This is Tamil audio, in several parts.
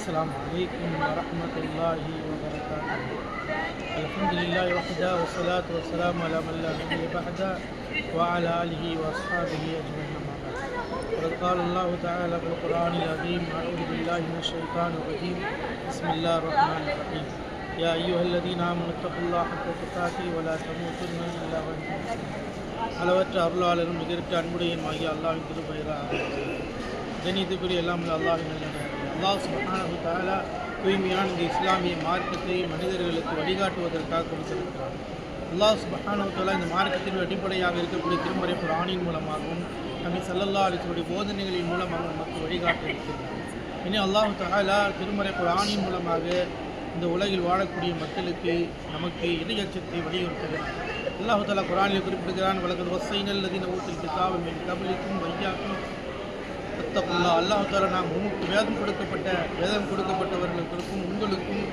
السلام عليكم ورحمة الله وبركاته الحمد لله وحده والصلاة والسلام على من لا نبي بعده وعلى آله وأصحابه أجمعين أما بعد وقد قال الله تعالى في القرآن العظيم أعوذ بالله من الشيطان الرجيم بسم الله الرحمن الرحيم يا أيها الذين آمنوا اتقوا الله حق تقاته ولا تموتن إلا وأنتم مسلمون அளவற்ற அருளாளரும் மிகற்ற அன்புடையும் ஆகிய அல்லாஹின் திருப்பெயராக கணித்துக்குரிய எல்லாம் அல்லாஹின் நல்லது அல்லாஹ் சுப்ஹானஹு தாலா தூய்மையான இந்த இஸ்லாமிய மார்க்கத்தை மனிதர்களுக்கு வழிகாட்டுவதற்காக கொடுத்திருக்கிறார். அல்லாஹ் சுபஹானு தாலா இந்த மார்க்கத்தின் அடிப்படையாக இருக்கக்கூடிய திருமறை புராணின் மூலமாகவும் நபி சல்லல்லா அலிசுடைய போதனைகளின் மூலமாக நமக்கு வழிகாட்ட இருக்கிறார் இனி அல்லாஹு தாலா திருமறை குர்ஆனின் மூலமாக இந்த உலகில் வாழக்கூடிய மக்களுக்கு நமக்கு எதிர்கட்சத்தை வலியுறுத்துகிறார். அல்லாஹு தாலா குரானில் குறிப்பிடுகிறான் வழக்கு வசைனல் அதின ஊத்தில் கிதாபம் என் கபலிக்கும் வையாக்கும் அத்தகுல்லா அல்லாஹு தாலா நாம் உமக்கு வேதம் கொடுக்கப்பட்ட வேதம் கொடுக்கப்பட்டவர்களுக்கும் உங்களுக்கும்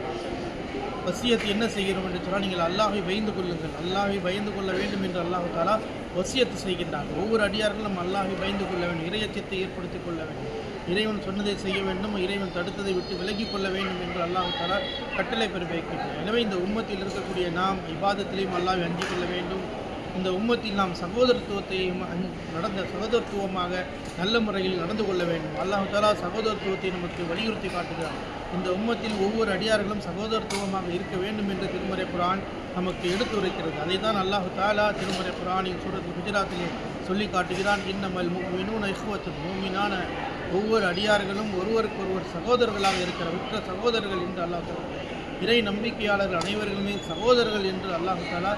வசியத்தை என்ன செய்கிறோம் என்று சொன்னால் நீங்கள் அல்லாஹை பயந்து கொள்ளுங்கள். அல்லாஹை பயந்து கொள்ள வேண்டும் என்று அல்லாஹு தாலா வசியத்து செய்கின்றார் ஒவ்வொரு அடியார்களும் அல்லாஹை பயந்து கொள்ள வேண்டும் இறையச்சத்தை ஏற்படுத்திக் கொள்ள வேண்டும். இறைவன் சொன்னதை செய்ய வேண்டும் இறைவன் தடுத்ததை விட்டு விலகிக் கொள்ள வேண்டும் என்று அல்லாஹு தாலா கட்டளை பிறப்பிக்கின்றார் எனவே இந்த உம்மத்தில் இருக்கக்கூடிய நாம் இபாதத்திலையும் அல்லாஹை அஞ்சிக் கொள்ள வேண்டும். இந்த உம்மத்தில் நாம் சகோதரத்துவத்தையும் நடந்த சகோதரத்துவமாக நல்ல முறையில் நடந்து கொள்ள வேண்டும். அல்லாஹாலா சகோதரத்துவத்தை நமக்கு வலியுறுத்தி காட்டுகிறார் இந்த உம்மத்தில் ஒவ்வொரு அடியார்களும் சகோதரத்துவமாக இருக்க வேண்டும் என்று திருமறை குரான் நமக்கு எடுத்துரைக்கிறது அதை தான் அல்லாஹு தாலா திருமறை குரானின் சூரத் குஜராத்திலே சொல்லி காட்டுகிறான். இன்னமல் மினூன இஹ்வத்து மூமினான ஒவ்வொரு அடியார்களும் ஒருவருக்கொருவர் சகோதரர்களாக இருக்கிற உற்ற சகோதரர்கள் என்று அல்லாஹ் சொல்கிறார் இறை நம்பிக்கையாளர்கள் அனைவர்களுமே சகோதரர்கள் என்று அல்லாஹ் தாலா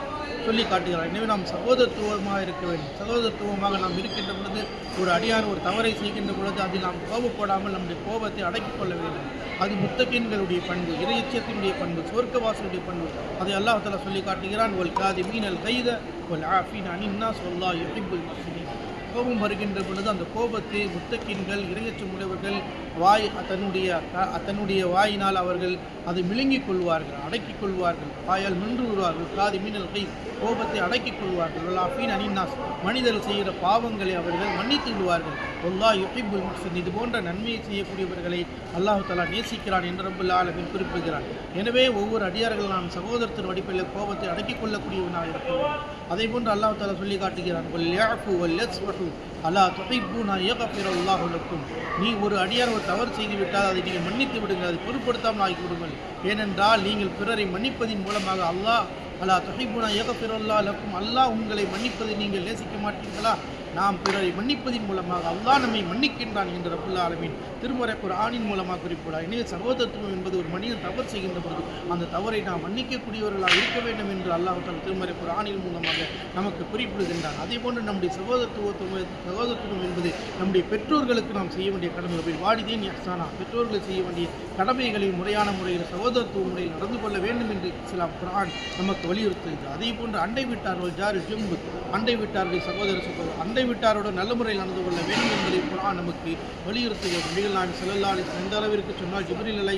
சொல்லி காட்டுகிறார். எனவே நாம் சகோதரத்துவமாக இருக்க வேண்டும். சகோதரத்துவமாக நாம் இருக்கின்ற பொழுது ஒரு அடியார் ஒரு தவறை செய்கின்ற பொழுது அதில் நாம் கோபப்படாமல் நம்முடைய கோபத்தை அடக்கிக் கொள்ள வேண்டும். அது முத்தகின்களுடைய பண்பு இறையச்சத்தினுடைய பண்பு சொர்க்கவாசனுடைய பண்பு. அதை அல்லாஹ் தாலா சொல்லி காட்டுகிறான் ஒல் காதி மீனல் கைத ஒல் ஆஃபின் அனின்னா சொல்லா எப்படி முஸ்லிம் கோபம் வருகின்ற பொழுது அந்த கோபத்தை முத்தக்கின்கள் இரையச்சம் உடையவர்கள் வாய் தன்னுடைய தன்னுடைய வாயினால் அவர்கள் அதை விழுங்கிக் கொள்வார்கள் அடக்கிக் கொள்வார்கள் வாயால் நின்று விடுவார்கள். காதி மீனல் கை கோபத்தை அடக்கிக் கொள்வார்கள். அஃபீன் அனின்னாஸ் மனிதர்கள் செய்கிற பாவங்களை அவர்கள் மன்னித்து விடுவார்கள். ஒல்லா யுஹிபுல் முஹ்சின். இது போன்ற நன்மையை செய்யக்கூடியவர்களை அல்லாஹு தலா நேசிக்கிறான் என்று ரப்புல் ஆலமீன் குறிப்பிடுகிறான். எனவே ஒவ்வொரு அடியார்கள் நாம் சகோதரத்தின் வடிப்பில் கோபத்தை அடக்கிக் கொள்ளக்கூடியவனாக இருக்கிறோம் அதே போன்று அல்லாஹு தாலா சொல்லி காட்டுகிறான். "வல் அல்லா வல் நான் அலா துஹிப்புனா நீ ஒரு அடியார் ஒரு தவறு செய்து விட்டால் அதை நீங்கள் மன்னித்து விடுங்கள் அதை பொருட்படுத்தாமல் ஆக்கி விடுங்கள் ஏனென்றால் நீங்கள் பிறரை மன்னிப்பதின் மூலமாக அல்லாஹ் அலா துஹிப்புனா யக்ஃபிரல்லா லக்கும். அல்லாஹ் உங்களை மன்னிப்பதை நீங்கள் நேசிக்க மாட்டீர்களா? நாம் பிறரை மன்னிப்பதின் மூலமாக அல்லா நம்மை மன்னிக்கின்றான் என்று ரப்புல்லா ஆலமின். திருமுறை ஒரு ஆணின் மூலமாக குறிப்பிடார் எனவே சகோதரத்துவம் என்பது ஒரு மனிதன் தவறு செய்கின்ற பொழுது அந்த தவறை நாம் மன்னிக்கக்கூடியவர்களாக இருக்க வேண்டும் என்று அல்லாஹ் தன் திருமறை ஒரு ஆணின் மூலமாக நமக்கு குறிப்பிடுகின்றான். அதே போன்று நம்முடைய சகோதரத்துவத்துவம் சகோதரத்துவம் என்பது நம்முடைய பெற்றோர்களுக்கு நாம் செய்ய வேண்டிய கடமைகள். வாடிதேன் யக்சானா பெற்றோர்கள் செய்ய வேண்டிய கடமைகளை முறையான முறையில் சகோதரத்துவ முறையில் நடந்து கொள்ள வேண்டும் என்று இஸ்லாம் குரான் நமக்கு வலியுறுத்துகிறது அதே போன்று அண்டை விட்டார்கள் ஜாரு ஜிம்பு அண்டை விட்டார்கள் சகோதர சகோதரர் அண்டை வீட்டாரோடு நல்ல முறையில் நடந்து கொள்ள வேண்டும் என்பதை குரான் நமக்கு வலியுறுத்துகிறது. நபிகள் நான் செல்லல்லாடி எந்த அளவிற்கு சொன்னால் ஜிபரில் அலை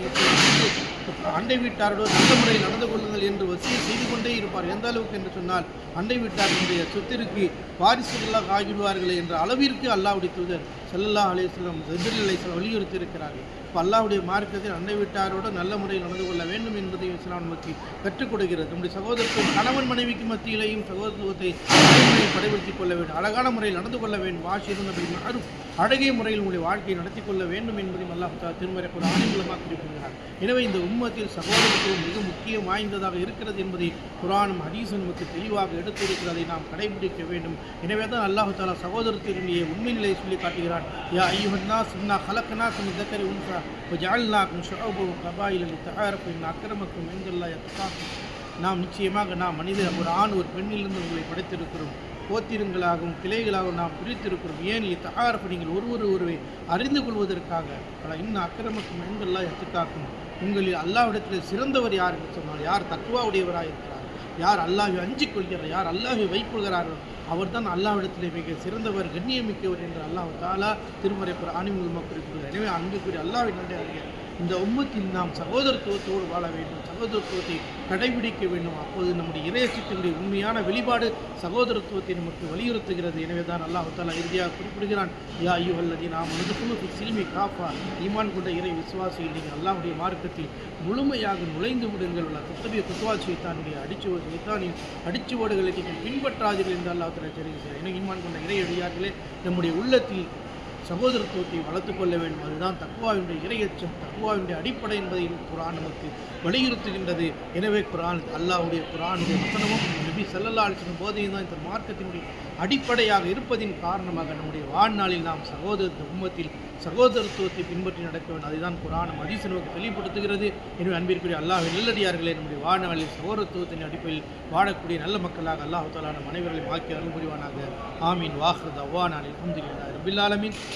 அண்டை வீட்டாரோடு நல்ல முறையில் நடந்து கொள்ளுங்கள் என்று வசிய செய்து கொண்டே இருப்பார். எந்த அளவுக்கு என்று சொன்னால் அண்டை வீட்டாரினுடைய சொத்திற்கு வாரிசுகளாக ஆகிவிடுவார்கள் என்ற அளவிற்கு அல்லாவுடைய தூதர் செல்லல்லா அலையம் ஜிபரில் அலை வலியுறுத்தி இருக்கிறார்கள் இப்போ அல்லாவுடைய மார்க்கத்தில் அண்டை வீட்டாரோடு நல்ல முறையில் நடந்து கொள்ள வேண்டும் என்பதை இஸ்லாம் நமக்கு கற்றுக் கொடுக்கிறது. நம்முடைய சகோதரத்துவம் கணவன் மனைவிக்கு மத்தியிலேயும் சகோதரத்துவத்தை நடைமுறையில் கடைபிடித்துக் கொள்ள வேண்டும். அழகான முறையில் நடந்து கொள்ள வேண்டும். ஆசிரியர் அப்படி அழகிய முறையில் உங்களுடைய வாழ்க்கையை நடத்தி கொள்ள வேண்டும் என்பதையும் அல்லாஹ் திருமறை ஒரு ஆணையமாக குறிப்பிடுகிறார் எனவே இந்த உம்மத்தில் சகோதரத்துவம் மிக முக்கியம் வாய்ந்ததாக இருக்கிறது என்பதை குரானும் ஹதீஸும் நமக்கு தெளிவாக எடுத்திருக்கிறதை நாம் கடைபிடிக்க வேண்டும். எனவே தான் அல்லாஹ் தாலா சகோதரத்தினுடைய உண்மை நிலையை சொல்லி காட்டுகிறான். யா ஐயுஹன்னா சுன்னா கலக்கனா சுமி தக்கரி உன்சா ஜால்நாக்கும் கபாயில் தகாரப்பு அக்கிரமக்கும் எங்கல்லா நாம் நிச்சயமாக நாம் மனித ஒரு ஆண் ஒரு பெண்ணிலிருந்து உங்களை படைத்திருக்கிறோம். கோத்திரங்களாகவும் கிளைகளாகவும் நாம் பிரித்திருக்கிறோம். ஏன் இத்தகாரப்பு நீங்கள் ஒருவர் ஒருவை அறிந்து கொள்வதற்காக? பல இன்னும் அக்கிரமக்கும் எண்கள்லாம் எத்துக்காக்கும் உங்களில் அல்லாவிடத்தில் சிறந்தவர் யார் என்று சொன்னால் யார் தத்துவாவுடையவராக இருக்கிறார்? யார் அல்லாஹை அஞ்சிக் கொள்கிறார்? யார் அல்லாஹை வைக்கொள்கிறாரோ அவர்தான் அல்லாஹ்விடத்திலே மிக சிறந்தவர் கண்ணியமிக்கவர் என்று அல்லாஹ் தாலா திருமறை அணிமுகமாக குறிப்பிடுகிறார் எனவே அன்புக்குரிய நன்றி அறிகிறார் இந்த உம்மத்தில் நாம் சகோதரத்துவத்தோடு வாழ வேண்டும். சகோதரத்துவத்தை கடைபிடிக்க வேண்டும். அப்போது நம்முடைய இறையச்சத்தினுடைய உண்மையான வெளிப்பாடு சகோதரத்துவத்தை நமக்கு வலியுறுத்துகிறது. எனவே தான் அல்லாஹ் தாலா இறுதியாக குறிப்பிடுகிறான். யா ஐயோ அல்லது நாம் மனதுக்குழு சிறுமி காப்பா ஈமான் கொண்ட இறை விசுவாசியில் நீங்கள் அல்லாவுடைய மார்க்கத்தில் முழுமையாக நுழைந்து விடுங்கள். உள்ள குத்தபிய குத்துவா சைத்தானுடைய அடிச்சுவ சைத்தானின் அடிச்சுவோடுகளை நீங்கள் பின்பற்றாதீர்கள் என்று அல்லாஹ் தாலா தெரிவிக்கிறார் எனவே ஈமான் கொண்ட இறை அடியார்களே நம்முடைய உள்ளத்தில் சகோதரத்துவத்தை வளர்த்து கொள்ள வேண்டும். அதுதான் தக்குவாவினுடைய இரையச்சம். தக்குவாவினுடைய அடிப்படை என்பதை குரான் நமக்கு வலியுறுத்துகின்றது. எனவே குரான் அல்லாவுடைய குரானுடைய வசனமும் நபி செல்லல்லா அலைஹி போதையும் தான் இந்த மார்க்கத்தினுடைய அடிப்படையாக இருப்பதின் காரணமாக நம்முடைய வாழ்நாளில் நாம் சகோதர உம்மத்தில் சகோதரத்துவத்தை பின்பற்றி நடக்க வேண்டும். அதுதான் குரான் மதிச நமக்கு தெளிவுபடுத்துகிறது. எனவே அன்பிற்குரிய அல்லாஹ் நல்லடியார்களே நம்முடைய வாழ்நாளில் சகோதரத்துவத்தின் அடிப்படையில் வாழக்கூடிய நல்ல மக்களாக அல்லாஹ் தாலான மனைவர்களை அனைவர்களையும் ஆக்கி அருள் புரிவானாக ஆமீன் வாஹ்ரத் அவ்வானாலில் அஹமதுல்லா ரபில்